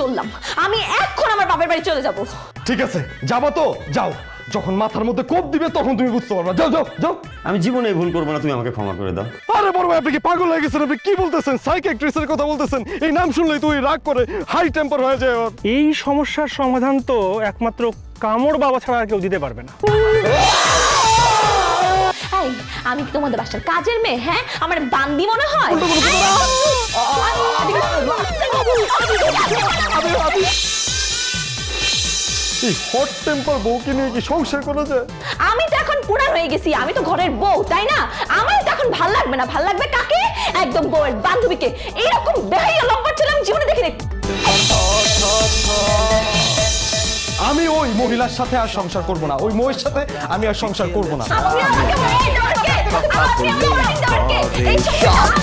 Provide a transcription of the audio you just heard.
চললাম। আমি এখন আমার বাপের বাড়ি চলে যাব। ঠিক আছে যাব তো? যাও। যখন মাথার মধ্যে কোপ দিবে তখন তুমি বুঝতে পারবা। যাও যাও যাও। আমি জীবনে ভুল করব না তুমি আমাকে ক্ষমা করে দাও। আরে বড় ভাই আপনি কি পাগল হয়ে গেছেন? আপনি কি বলতেছেন? সাইকিয়াট্রিস্টের কথা বলতেছেন? এই নাম শুনলেই তুই রাগ করে হাই টেম্পার হয়ে যায় ওর। এই সমস্যার সমাধান তো একমাত্র কামড় বাবা ছাড়া আর কেউ দিতে পারবে না। এই আমি তোমাদের বাসার কাজের মেয়ে হ্যাঁ? আমার বান্দি মনে হয়? এই হট টেম্পার বউকে নিয়ে কি সংসার করা যায়? আমি তো এখন পুরান হয়ে গেছি আমি তো ঘরের বউ তাই না? আমার তো এখন ভালো লাগবে না। ভালো লাগবে কাকে? একদম বউয়ের বান্ধবীকে। এরকম বেহাইয়া লম্বা ছিলাম জীবনে দেখিনি। আমি ওই মহিলার সাথে আর সংসার করব না। ওই মহিলার সাথে আমি আর সংসার করব না। আপনি আমাকে মাইন্ড দেওয়ার আপনি আমাকে মাইন্ড দেওয়ার কে? এই Shot